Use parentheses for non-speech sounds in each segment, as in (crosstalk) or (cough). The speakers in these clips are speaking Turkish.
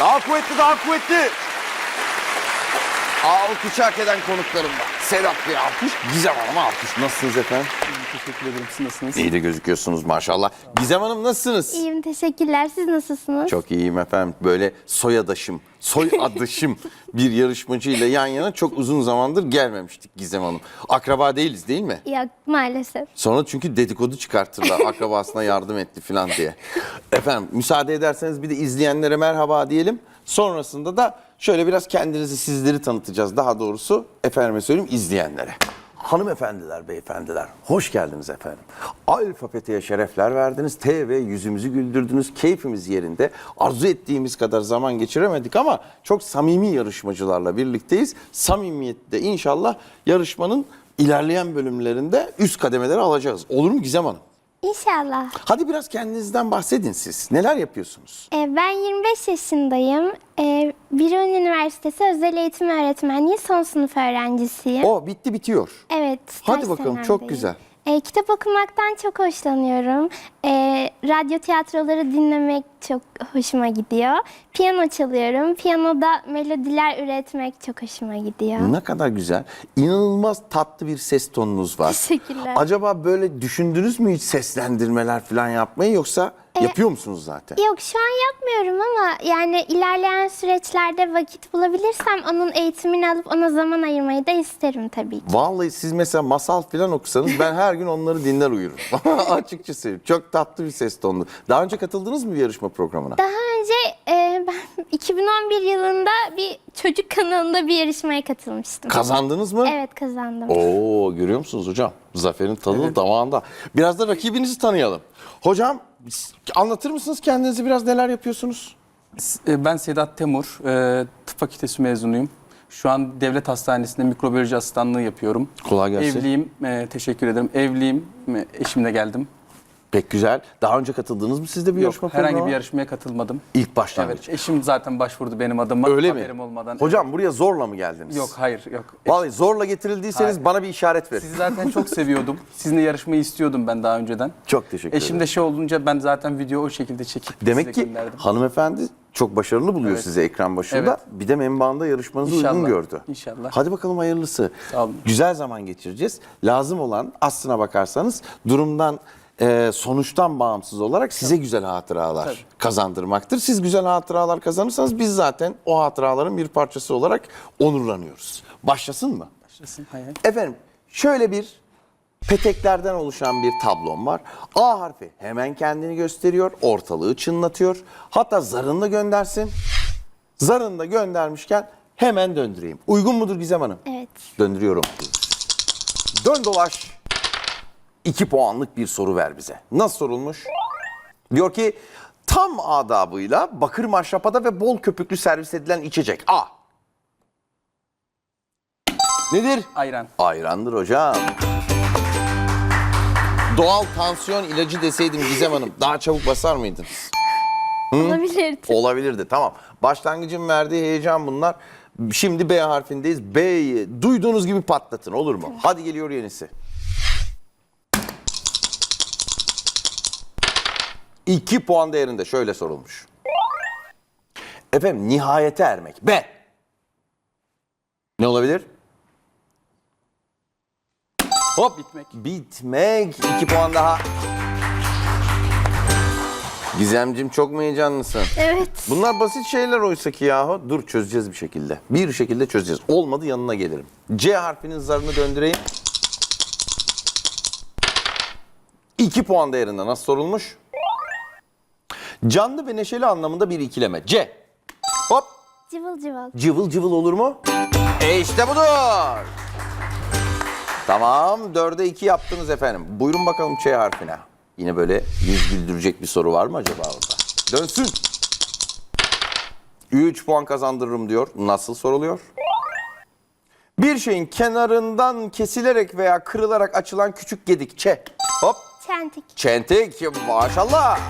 Daha kuvvetli, daha kuvvetli. Alkışı hak eden konuklarım var. Sedat Bey alkış, Gizem Hanım alkış. Nasılsınız efendim? Teşekkür ederim. Siz nasılsınız? İyi de gözüküyorsunuz maşallah. Gizem Hanım nasılsınız? İyiyim teşekkürler. Siz nasılsınız? Çok iyiyim efendim. Böyle soyadaşım, soy (laughs) adaşım bir yarışmacıyla yan yana çok uzun zamandır gelmemiştik Gizem Hanım. Akraba değiliz değil mi? Yok maalesef. Sonra çünkü dedikodu çıkartırlar akrabasına yardım etti falan diye. (laughs) Efendim müsaade ederseniz bir de izleyenlere merhaba diyelim. Sonrasında da şöyle biraz kendinizi sizleri tanıtacağız. Daha doğrusu efendime söyleyeyim izleyenlere. Hanımefendiler, beyefendiler, hoş geldiniz efendim. Alfabeteye şerefler verdiniz, TV yüzümüzü güldürdünüz, keyfimiz yerinde. Arzu ettiğimiz kadar zaman geçiremedik ama çok samimi yarışmacılarla birlikteyiz. Samimiyette inşallah yarışmanın ilerleyen bölümlerinde üst kademeleri alacağız. Olur mu Gizem Hanım? İnşallah. Hadi biraz kendinizden bahsedin siz. Neler yapıyorsunuz? Ee, ben 25 yaşındayım. Ee, Birun Üniversitesi Özel Eğitim Öğretmenliği son sınıf öğrencisiyim. O bitti bitiyor. Evet. Hadi bakalım, çok güzel. Ee, kitap okumaktan çok hoşlanıyorum. Ee, radyo tiyatroları dinlemek çok hoşuma gidiyor. Piyano çalıyorum. Piyanoda melodiler üretmek çok hoşuma gidiyor. Ne kadar güzel. İnanılmaz tatlı bir ses tonunuz var. Teşekkürler. Acaba böyle düşündünüz mü hiç seslendirmeler falan yapmayı yoksa E, yapıyor musunuz zaten? Yok şu an yapmıyorum ama yani ilerleyen süreçlerde vakit bulabilirsem onun eğitimini alıp ona zaman ayırmayı da isterim tabii ki. Vallahi siz mesela masal falan okusanız ben her gün onları dinler uyurum. (laughs) Açıkça söyleyeyim. Çok tatlı bir ses tonu. Daha önce katıldınız mı bir yarışma programına? Daha önce e, ben (laughs) 2011 yılında bir çocuk kanalında bir yarışmaya katılmıştım. Kazandınız mı? Evet kazandım. Oo görüyor musunuz hocam? Zaferin tadı damağında. Biraz da rakibinizi tanıyalım. Hocam anlatır mısınız kendinizi biraz neler yapıyorsunuz? E, Ben Sedat Temur, e, tıp fakültesi mezunuyum. Şu an devlet hastanesinde mikrobiyoloji asistanlığı yapıyorum. Kolay gelsin. Evliyim, e, teşekkür ederim. Evliyim, eşimle geldim. Pek güzel. Daha önce katıldınız mı siz de bir yarışma Yok, herhangi programına? bir yarışmaya katılmadım. İlk başlangıç. Evet, eşim zaten başvurdu benim adıma. Öyle mi? Haberim olmadan. Hocam buraya zorla mı geldiniz? Yok, hayır, yok. Vallahi zorla getirildiyseniz Hayır. bana bir işaret verin. Sizi zaten çok (laughs) seviyordum. Sizinle yarışmayı istiyordum ben daha önceden. Çok teşekkür Eşim ederim. de şey olunca ben zaten video o şekilde çekip Demek size ki gönderdim. hanımefendi çok başarılı buluyor Evet. sizi ekran başında. Evet. Bir de menbaanda yarışmanızı İnşallah, uygun gördü. inşallah. Hadi bakalım hayırlısı. Sağ olun. Güzel zaman geçireceğiz. Lazım olan aslına bakarsanız durumdan e, sonuçtan bağımsız olarak size güzel hatıralar Tabii. kazandırmaktır. Siz güzel hatıralar kazanırsanız biz zaten o hatıraların bir parçası olarak onurlanıyoruz. Başlasın mı? Başlasın, hayır. Efendim şöyle bir peteklerden oluşan bir tablom var. A harfi hemen kendini gösteriyor, ortalığı çınlatıyor. Hatta zarını da göndersin. Zarını da göndermişken hemen döndüreyim. Uygun mudur Gizem Hanım? Evet. Döndürüyorum. Dön dolaş. 2 puanlık bir soru ver bize. Nasıl sorulmuş? Diyor ki tam adabıyla bakır maşrapada ve bol köpüklü servis edilen içecek. A. Nedir? Ayran. Ayrandır hocam. Doğal tansiyon ilacı deseydim Gizem Hanım daha çabuk basar mıydınız? Olabilirdi. Olabilirdi tamam. Başlangıcın verdiği heyecan bunlar. Şimdi B harfindeyiz. B'yi duyduğunuz gibi patlatın olur mu? Hadi geliyor yenisi. İki puan değerinde şöyle sorulmuş. Efendim nihayete ermek. B. Ne olabilir? Hop Bitmek. Bitmek. İki puan daha. Gizemcim çok mu heyecanlısın? Evet. Bunlar basit şeyler oysa ki yahu. Dur çözeceğiz bir şekilde. Bir şekilde çözeceğiz. Olmadı yanına gelirim. C harfinin zarını döndüreyim. İki puan değerinde nasıl sorulmuş? Canlı ve neşeli anlamında bir ikileme. C. Hop. Cıvıl cıvıl. Cıvıl cıvıl olur mu? E işte budur. Tamam. Dörde iki yaptınız efendim. Buyurun bakalım Ç harfine. Yine böyle yüz güldürecek bir soru var mı acaba orada? Dönsün. 3 puan kazandırırım diyor. Nasıl soruluyor? Bir şeyin kenarından kesilerek veya kırılarak açılan küçük gedik. Ç. Hop. Çentik. Çentik maşallah.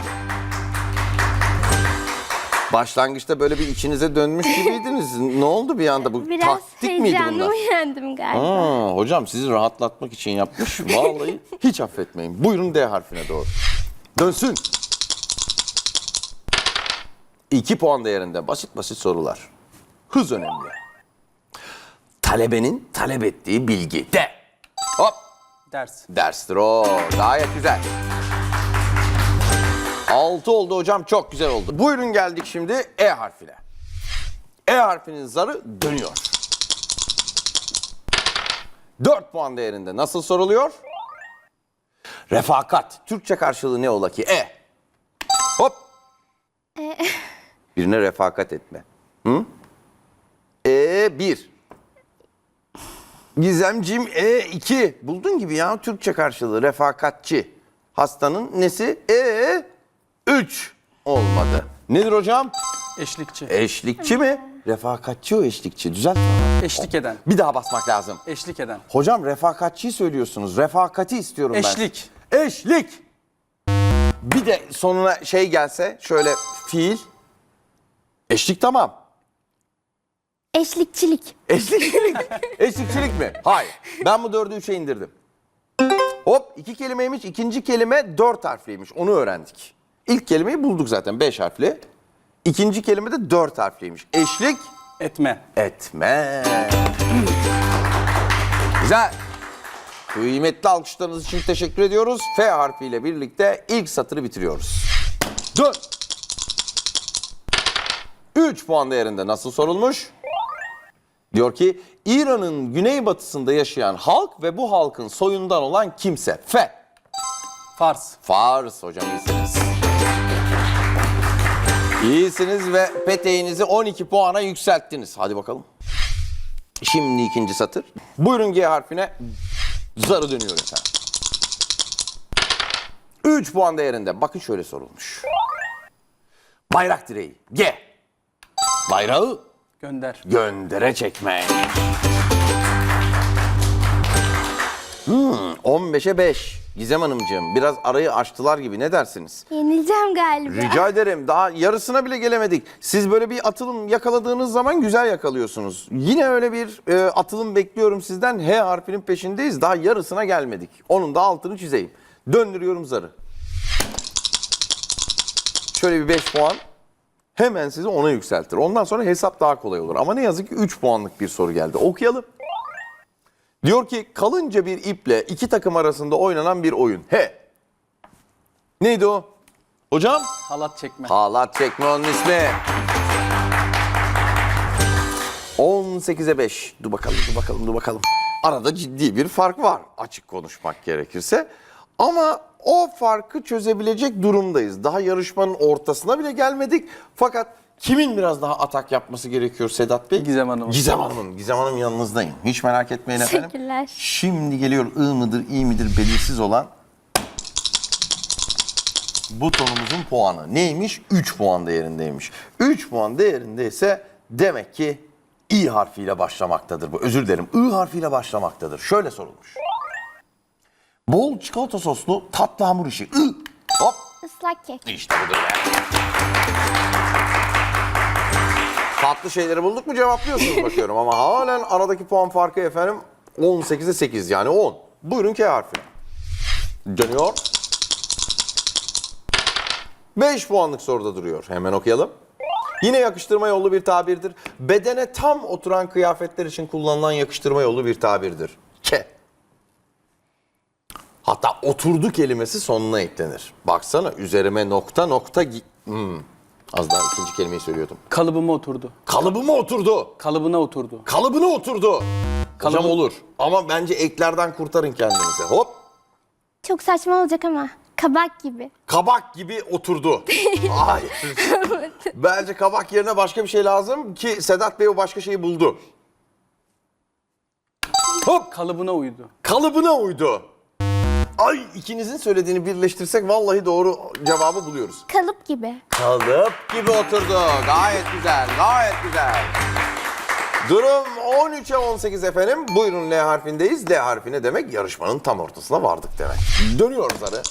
Başlangıçta böyle bir içinize dönmüş gibiydiniz. ne oldu bir anda bu Biraz taktik miydi heyecanlı bunlar? uyandım galiba. Aa, hocam sizi rahatlatmak için yapmış. Vallahi hiç affetmeyin. Buyurun D harfine doğru. Dönsün. 2 puan değerinde basit basit sorular. Hız önemli. Talebenin talep ettiği bilgi. De. Hop. Ders. Derstir o. Gayet güzel. 6 oldu hocam. Çok güzel oldu. Buyurun geldik şimdi E harfine. E harfinin zarı dönüyor. 4 puan değerinde nasıl soruluyor? Refakat. Türkçe karşılığı ne ola ki? E. Hop. (laughs) Birine refakat etme. Hı? E 1. Gizemcim E2. Buldun gibi ya Türkçe karşılığı refakatçi. Hastanın nesi? E3. Olmadı. Nedir hocam? Eşlikçi. Eşlikçi mi? Refakatçi o eşlikçi. Düzelt. Eşlik eden. Bir daha basmak lazım. Eşlik eden. Hocam refakatçiyi söylüyorsunuz. Refakati istiyorum ben. Eşlik. Eşlik. Bir de sonuna şey gelse şöyle fiil. Eşlik tamam. Eşlikçilik. Eşlikçilik. (laughs) Eşlikçilik mi? Hayır. Ben bu dördü üçe indirdim. Hop iki kelimeymiş. ikinci kelime dört harfliymiş. Onu öğrendik. İlk kelimeyi bulduk zaten beş harfli. İkinci kelime de dört harfliymiş. Eşlik Etme. etme. Güzel. Kıymetli alkışlarınız için teşekkür ediyoruz. F harfiyle birlikte ilk satırı bitiriyoruz. Dön. 3 puan değerinde nasıl sorulmuş? Diyor ki İran'ın güneybatısında yaşayan halk ve bu halkın soyundan olan kimse. F. Fars. Fars hocam iyisiniz. İyisiniz ve peteğinizi 12 puana yükselttiniz. Hadi bakalım. Şimdi ikinci satır. Buyurun G harfine zarı dönüyor efendim. 3 puan değerinde. Bakın şöyle sorulmuş. Bayrak direği. G. Bayrağı Gönder. göndere çekmek. Hmm, 15'e 5. Gizem Hanımcığım biraz arayı açtılar gibi ne dersiniz? Yenileceğim galiba. Rica ederim. Daha yarısına bile gelemedik. Siz böyle bir atılım yakaladığınız zaman güzel yakalıyorsunuz. Yine öyle bir e, atılım bekliyorum sizden. H harfinin peşindeyiz. Daha yarısına gelmedik. Onun da altını çizeyim. Döndürüyorum zarı. Şöyle bir 5 puan. Hemen sizi ona yükseltir. Ondan sonra hesap daha kolay olur. Ama ne yazık ki 3 puanlık bir soru geldi. Okuyalım. Diyor ki kalınca bir iple iki takım arasında oynanan bir oyun. He. Neydi o? Hocam? Halat çekme. Halat çekme onun ismi. 18'e 5. Dur bakalım, dur bakalım, dur bakalım. Arada ciddi bir fark var açık konuşmak gerekirse. Ama o farkı çözebilecek durumdayız. Daha yarışmanın ortasına bile gelmedik. Fakat kimin biraz daha atak yapması gerekiyor Sedat Bey? Gizem Hanım. Gizem Hanım'ın. Gizem Hanım yanınızdayım. Hiç merak etmeyin efendim. Teşekkürler. Şimdi geliyor I mıdır, iyi midir belirsiz olan butonumuzun puanı. Neymiş? 3 puan değerindeymiş. 3 puan değerindeyse demek ki İ harfiyle başlamaktadır bu. Özür dilerim. I harfiyle başlamaktadır. Şöyle sorulmuş. Bol çikolata soslu tatlı hamur işi. I. Hop. Islak kek. İşte budur be. Tatlı şeyleri bulduk mu cevaplıyorsunuz (laughs) bakıyorum ama halen aradaki puan farkı efendim 18'e 8 yani 10. Buyurun K harfine. Dönüyor. 5 puanlık soruda duruyor. Hemen okuyalım. Yine yakıştırma yolu bir tabirdir. Bedene tam oturan kıyafetler için kullanılan yakıştırma yolu bir tabirdir. K. Hatta oturdu kelimesi sonuna eklenir. Baksana üzerime nokta nokta Hmm. Az daha ikinci kelimeyi söylüyordum. Kalıbıma oturdu. Kalıbıma oturdu. Kalıbına oturdu. Kalıbına oturdu. Hocam Kalıbı- olur. Ama bence eklerden kurtarın kendinizi. Hop. Çok saçma olacak ama. Kabak gibi. Kabak gibi oturdu. (laughs) Hayır. Bence kabak yerine başka bir şey lazım ki Sedat Bey o başka şeyi buldu. Hop. Kalıbına uydu. Kalıbına uydu. Ay ikinizin söylediğini birleştirsek vallahi doğru cevabı buluyoruz. Kalıp gibi. Kalıp gibi oturdu. Gayet güzel, gayet güzel. Durum 13'e 18 efendim. Buyurun L harfindeyiz. L harfine demek yarışmanın tam ortasına vardık demek. Dönüyor zarı.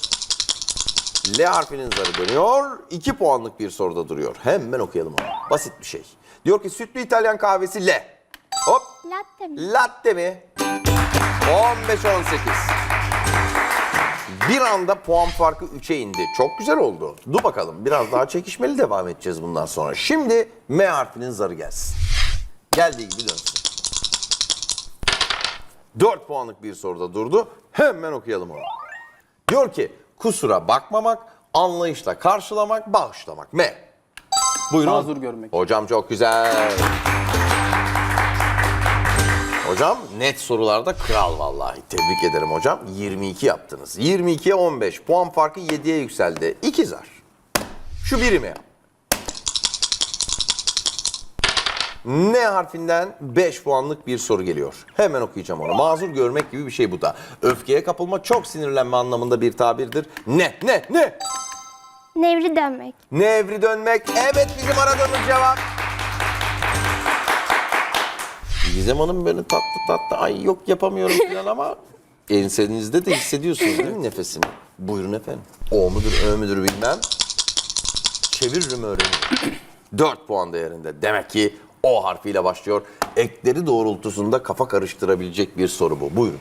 L harfinin zarı dönüyor. 2 puanlık bir soruda duruyor. Hemen okuyalım onu. Basit bir şey. Diyor ki sütlü İtalyan kahvesi L. Hop. Latte mi? Latte mi? 15-18. Bir anda puan farkı 3'e indi. Çok güzel oldu. Dur bakalım biraz daha çekişmeli devam edeceğiz bundan sonra. Şimdi M harfinin zarı gelsin. Geldiği gibi dönsün. 4 puanlık bir soruda durdu. Hemen okuyalım onu. Diyor ki kusura bakmamak, anlayışla karşılamak, bağışlamak. M. Buyurun. Mazur görmek. Hocam çok güzel. Hocam net sorularda kral vallahi. Tebrik ederim hocam. 22 yaptınız. 22'ye 15. Puan farkı 7'ye yükseldi. İki zar. Şu birimi yap. N harfinden 5 puanlık bir soru geliyor. Hemen okuyacağım onu. Mazur görmek gibi bir şey bu da. Öfkeye kapılma çok sinirlenme anlamında bir tabirdir. Ne? Ne? Ne? Nevri dönmek. Nevri dönmek. Evet bizim aradığımız cevap. Gizem Hanım böyle tatlı tatlı ay yok yapamıyorum falan ama (laughs) ensenizde de hissediyorsunuz değil mi nefesini? Buyurun efendim. O mudur ö müdür bilmem. Çeviririm öğrenirim. (clears throat) 4 puan değerinde. Demek ki O harfiyle başlıyor. Ekleri doğrultusunda kafa karıştırabilecek bir soru bu. Buyurun.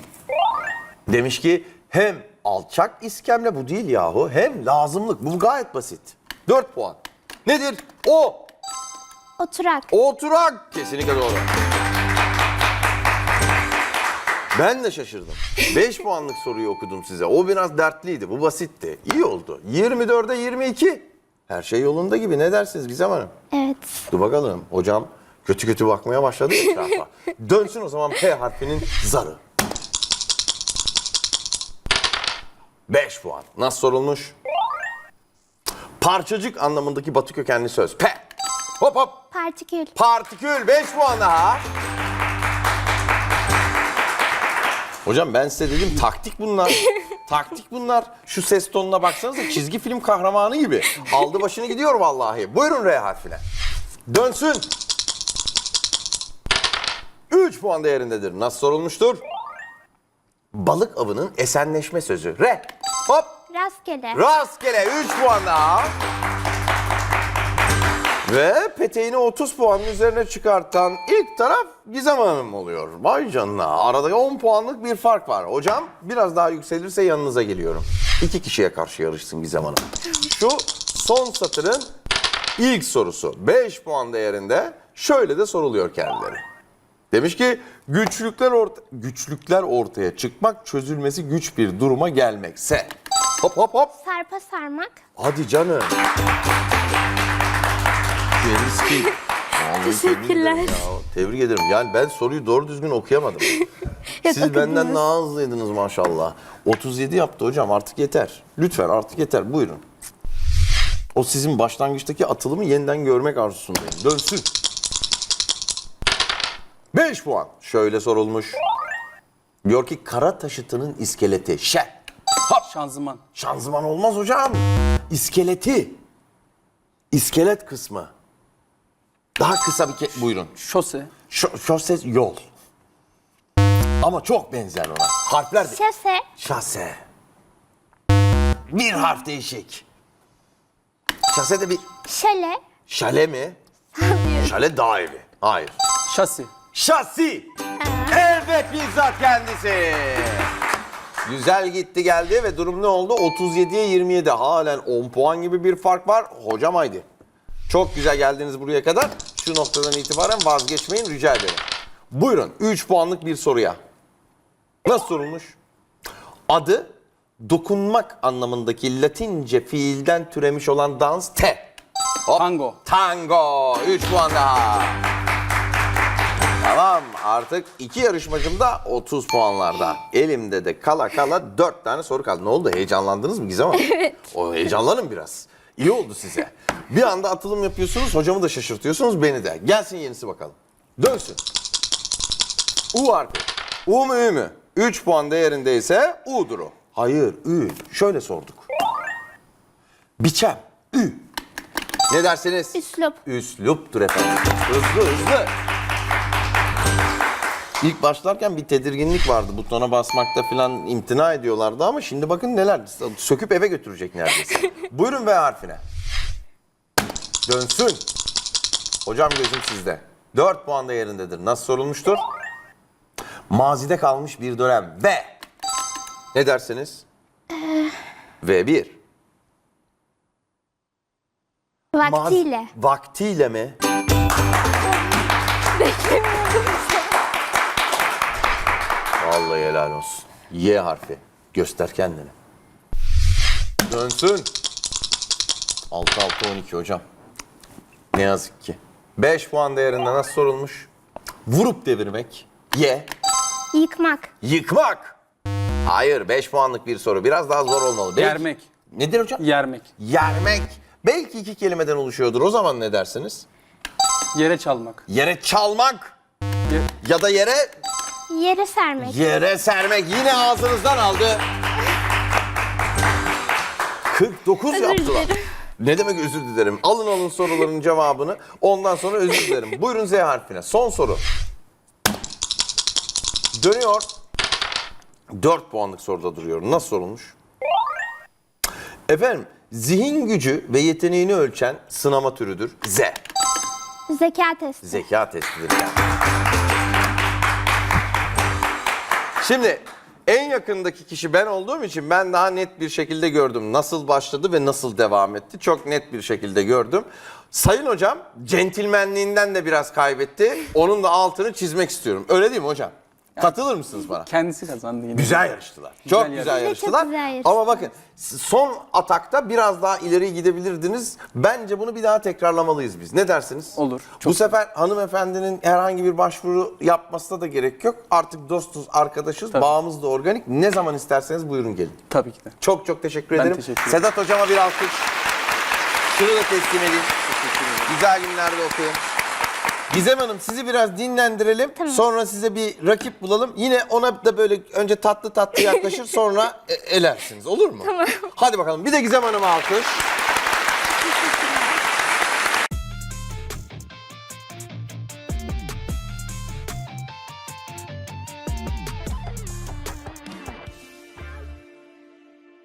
Demiş ki hem alçak iskemle bu değil yahu hem lazımlık. Bu gayet basit. 4 puan. Nedir? O. Oturak. Oturak. Kesinlikle doğru. Ben de şaşırdım. 5 puanlık soruyu okudum size. O biraz dertliydi. Bu basitti. İyi oldu. 24'e 22. Her şey yolunda gibi. Ne dersiniz Gizem Hanım? Evet. Dur bakalım. Hocam kötü kötü bakmaya başladı etrafa. Dönsün o zaman P harfinin zarı. 5 puan. Nasıl sorulmuş? Parçacık anlamındaki batı kökenli söz. P. Hop hop. Partikül. Partikül 5 puan daha. Hocam ben size dedim taktik bunlar. (laughs) taktik bunlar. Şu ses tonuna baksanıza çizgi film kahramanı gibi. Aldı başını gidiyor vallahi. Buyurun R harfine. Dönsün. 3 puan değerindedir. Nasıl sorulmuştur? Balık avının esenleşme sözü. R. Hop. Rastgele. Rastgele 3 puan daha. Ve peteğini 30 puanın üzerine çıkartan ilk taraf Gizem Hanım oluyor. Vay canına. Arada 10 puanlık bir fark var. Hocam biraz daha yükselirse yanınıza geliyorum. İki kişiye karşı yarışsın Gizem Hanım. Şu son satırın ilk sorusu. 5 puan değerinde şöyle de soruluyor kendileri. Demiş ki güçlükler orta güçlükler ortaya çıkmak, çözülmesi güç bir duruma gelmekse. Hop hop hop. Sarpa sarmak. Hadi canım. Deniz ki. (laughs) Vallahi tebrik Teşekkürler. ederim ya. Tebrik ederim. Yani ben soruyu doğru düzgün okuyamadım. (laughs) Siz benden daha hızlıydınız maşallah. 37 yaptı hocam artık yeter. Lütfen artık yeter buyurun. O sizin başlangıçtaki atılımı yeniden görmek arzusundayım. Dönsün. 5 puan. Şöyle sorulmuş. Diyor ki kara taşıtının iskeleti. Şe. Şanzıman. Şanzıman olmaz hocam. İskeleti. İskelet kısmı. Daha kısa bir ke... Buyurun. Şose. Şo şose yol. Ama çok benzer ona. Harfler de... Şase. Şase. Bir harf değişik. Şase de bir... Şale. Şale mi? Şale dağ evi. Hayır. Şasi. Şasi. Evet bizzat kendisi. Güzel gitti geldi ve durum ne oldu? 37'ye 27. Halen 10 puan gibi bir fark var. Hocam haydi. Çok güzel geldiniz buraya kadar. Şu noktadan itibaren vazgeçmeyin rica ederim. Buyurun 3 puanlık bir soruya. Nasıl sorulmuş? Adı dokunmak anlamındaki Latince fiilden türemiş olan dans T. Hop. Tango. Tango. 3 puan daha. Tamam artık iki yarışmacım da 30 puanlarda. Elimde de kala kala 4 tane soru kaldı. Ne oldu heyecanlandınız mı Gizem Hanım? (laughs) Evet. O heyecanlanın biraz. İyi oldu size. Bir anda atılım yapıyorsunuz hocamı da şaşırtıyorsunuz beni de. Gelsin yenisi bakalım. Dönsün. U harfi. U mu Ü mü? 3 puan değerindeyse U'dur o. Hayır Ü. Şöyle sorduk. Biçem. Ü. Ne dersiniz? Üslup. Üsluptur efendim. Hızlı hızlı. İlk başlarken bir tedirginlik vardı. Butona basmakta falan imtina ediyorlardı ama şimdi bakın neler. Söküp eve götürecek neredeyse. Buyurun V harfine. Dönsün. Hocam gözüm sizde. 4 puan değerindedir. Nasıl sorulmuştur? Mazide kalmış bir dönem. Ve ne dersiniz? Ve bir. Maz- Vaktiyle. Vaktiyle mi? Vallahi helal olsun. Y harfi. Göster kendini. Dönsün. 6 6 12 hocam. Ne yazık ki. 5 puan değerinde nasıl sorulmuş? Vurup devirmek. Y. Yıkmak. Yıkmak. Hayır 5 puanlık bir soru. Biraz daha zor olmalı. Belki- Yermek. Nedir hocam? Yermek. Yermek. Belki iki kelimeden oluşuyordur. O zaman ne dersiniz? Yere çalmak. Yere çalmak Ye- ya da yere Yere sermek. yere sermek. Yine ağzınızdan aldı. 49 Özür yaptılar. Ne demek özür dilerim? Alın alın soruların cevabını. Ondan sonra özür dilerim. Buyurun Z harfine. Son soru. Dönüyor. 4 puanlık soruda duruyor. Nasıl sorulmuş? Efendim, zihin gücü ve yeteneğini ölçen sınama türüdür. Z. Zeka testi. Zeka testidir yani. Şimdi en yakındaki kişi ben olduğum için ben daha net bir şekilde gördüm. Nasıl başladı ve nasıl devam etti. Çok net bir şekilde gördüm. Sayın hocam centilmenliğinden de biraz kaybetti. Onun da altını çizmek istiyorum. Öyle değil mi hocam? Katılır mısınız bana? Kendisi kazandı yine. Güzel yarıştılar. çok güzel Evet, çok yarıştılar. güzel yarıştılar. Ama bakın son atakta biraz daha ileri gidebilirdiniz. Bence bunu bir daha tekrarlamalıyız biz. Ne dersiniz? Olur. Bu sefer hanımefendinin herhangi bir başvuru yapmasına da gerek yok. Artık dostuz, arkadaşız, Tabii. bağımız da organik. Ne zaman isterseniz buyurun gelin. Tabii ki de. Çok çok teşekkür Ben ederim. teşekkür ederim. Sedat hocama bir alkış. Şunu da teslim edeyim. Güzel günlerde okuyun. Gizem Hanım sizi biraz dinlendirelim. Sonra size bir rakip bulalım. Yine ona da böyle önce tatlı tatlı yaklaşır sonra e- elersiniz. Olur mu? (laughs) Tamam. Hadi bakalım. Bir de Gizem Hanım'a alkış.